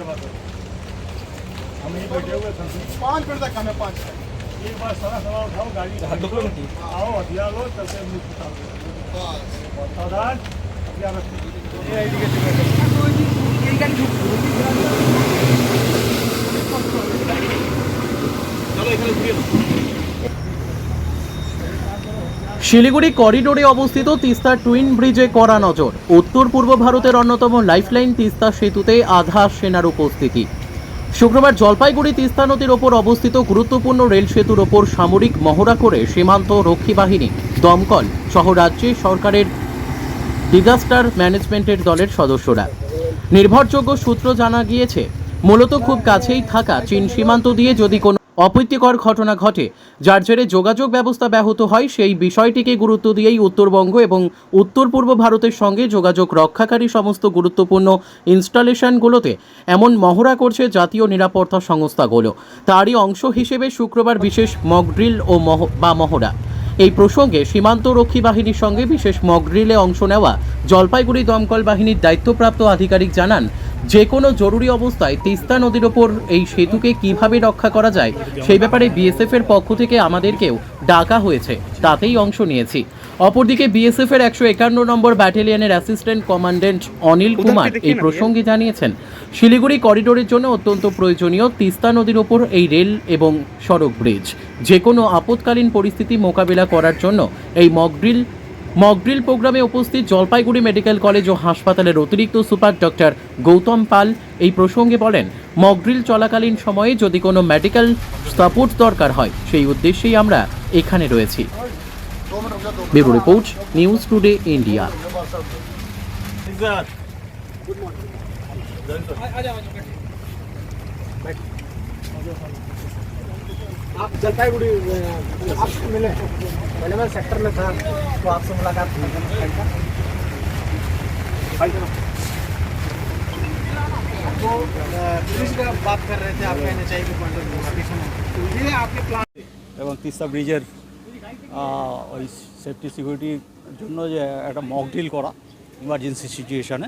हम यहीं बैठे हुए पाँच मिनट तक हमें पाँच एक बार सारा सवाल उठाओ गाड़ी आओ हथियार लो चलते हैं सावधान हथियार रखो। শিলিগুড়ি করিডোরে অবস্থিত তিস্তা টুইন ব্রিজে কড়া নজর। উত্তর পূর্ব ভারতের অন্যতম লাইফলাইন তিস্তা সেতুতে আধা সেনার উপস্থিতি। শুক্রবার জলপাইগুড়ি তিস্তা নদীর ওপর অবস্থিত গুরুত্বপূর্ণ রেল সেতুর ওপর সামরিক মহড়া করে সীমান্ত রক্ষী বাহিনী, দমকল সহ রাজ্যে সরকারের ডিজাস্টার ম্যানেজমেন্টের দলের সদস্যরা। নির্ভরযোগ্য সূত্র জানা গিয়েছে, মূলত খুব কাছেই থাকা চীন সীমান্ত দিয়ে যদি কোনো অপ্রীতিকর ঘটনা ঘটে, যার জেরে যোগাযোগ ব্যবস্থা ব্যাহত হয় সেই বিষয়টিকে গুরুত্ব দিয়েই উত্তরবঙ্গ এবং উত্তর পূর্ব ভারতের সঙ্গে যোগাযোগ রক্ষাকারী সমস্ত গুরুত্বপূর্ণ ইনস্টলেশনগুলোতে এমন মহড়া করছে জাতীয় নিরাপত্তা সংস্থাগুলো। তারই অংশ হিসেবে শুক্রবার বিশেষ মকড্রিল ও মহ, বা মহড়া। এই প্রসঙ্গে সীমান্ত রক্ষী বাহিনীর সঙ্গে বিশেষ মকড্রিলে অংশ নেওয়া জলপাইগুড়ি দমকল বাহিনীর দায়িত্বপ্রাপ্ত আধিকারিক জানান যে কোনো জরুরি অবস্থায় তিস্তা নদীর ওপর এই সেতুকে কীভাবে রক্ষা করা যায় সেই ব্যাপারে বিএসএফ এর পক্ষ থেকে আমাদেরকেও ডাকা হয়েছে। তাতেই অংশ নিয়েছি। অপরদিকে বিএসএফ এর একশো একান্ন নম্বর ব্যাটালিয়নের অ্যাসিস্ট্যান্ট কমান্ড্যান্ট অনিল কুমার এই প্রসঙ্গে জানিয়েছেন শিলিগুড়ি করিডোরের জন্য অত্যন্ত প্রয়োজনীয় তিস্তা নদীর ওপর এই রেল এবং সড়ক ব্রিজ। যে কোনো আপৎকালীন পরিস্থিতি মোকাবিলা করার জন্য এই মকড্রিল মকড্রিল প্রোগ্রামে উপস্থিত জলপাইগুড়ি মেডিকেল কলেজ ও হাসপাতালের অতিরিক্ত সুপার ডক্টর গৌতম পাল এই প্রসঙ্গে বলেন মকড্রিল চলাকালীন সময়ে যদি কোনো মেডিকেল সাপোর্ট দরকার হয়, সেই উদ্দেশ্যেই আমরা এখানে রয়েছি। Bureau report, news today, India. आप जलपाईगुड़ी अ, आपसे मिले पहले मैं सेक्टर में था तो आपसे मुलाकात हुई तो अ, पुलिस का बात कर रहे थे आप कहना चाहिए कि पॉइंट ऑफ व्यू अभी सुनो तो ये आपके प्लान এবং তিস্তা ব্রিজের আহ, ওই সেফটি সিকিউরিটির জন্য যে একটা মক ডিল করা ইমার্জেন্সি সিচুয়েশানে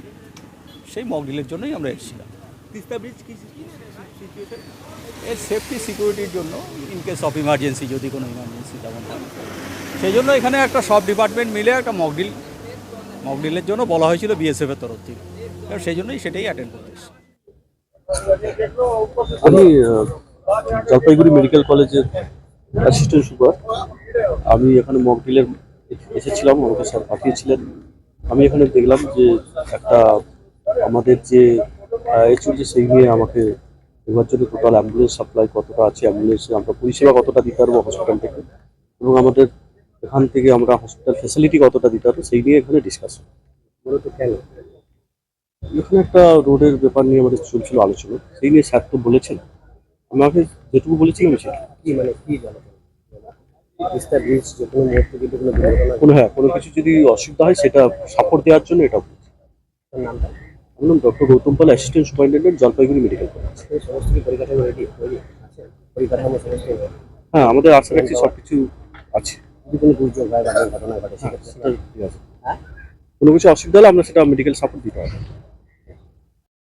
সেই মক ডিলের জন্যই আমরা এসেছিলাম তিস্তা ব্রিজ কি এর সেফটি সিকিউরিটির জন্য ইন কেস অফ ইমার্জেন্সি যদি কোনো ইমার্জেন্সি তেমন সেই জন্য এখানে একটা সব ডিপার্টমেন্ট মিলে একটা মকডিল মকডিলের মক ডিলের জন্য বলা হয়েছিল বিএসএফের তরফ থেকে। সেই জন্যই সেটাই অ্যাটেন্ড করতে আমি জলপাইগুড়ি মেডিকেল কলেজের অ্যাসিস্ট্যান্ট সুপার। আমি এখানে মকডিলের এসেছিলাম, আমাকে স্যার পাঠিয়েছিলেন। আমি এখানে দেখলাম যে একটা আমাদের যে চলছে সেই নিয়ে আমাকে এবার জন্য টোটাল অ্যাম্বুলেন্স সাপ্লাই কতটা আছে অ্যাম্বুলেন্সে আমরা পরিষেবা কতটা দিতে পারব হসপিটাল থেকে এবং আমাদের এখান থেকে আমরা হসপিটাল ফেসিলিটি কতটা দিতে পারব সেই নিয়ে এখানে ডিসকাস মূলত কেন? এখানে একটা রোডের ব্যাপার নিয়ে আমাদের চলছিল আলোচনা সেই নিয়ে স্যার তো বলেছেন। আমাকে যেটুকু বলেছিলাম সেটা কি মানে কি কোনো হ্যাঁ কোনো কিছু যদি অসুবিধা হয় সেটা সাপোর্ট দেওয়ার জন্য এটা বলছি। নামটা? আমার নাম doctor Goutam Pal assistant superintendent Jalpaiguri medical college সমস্ত কি পরিকাঠামো রেডি পরিকাঠামো সমস্ত হ্যাঁ আমাদের আশা রাখছি সব কিছু আছে। যদি কোনো দুর্যোগ হয় ঘটনা ঘটে সেক্ষেত্রে হ্যাঁ কোনো কিছু অসুবিধা হলে আমরা সেটা মেডিকেল সাপোর্ট দিতে হবে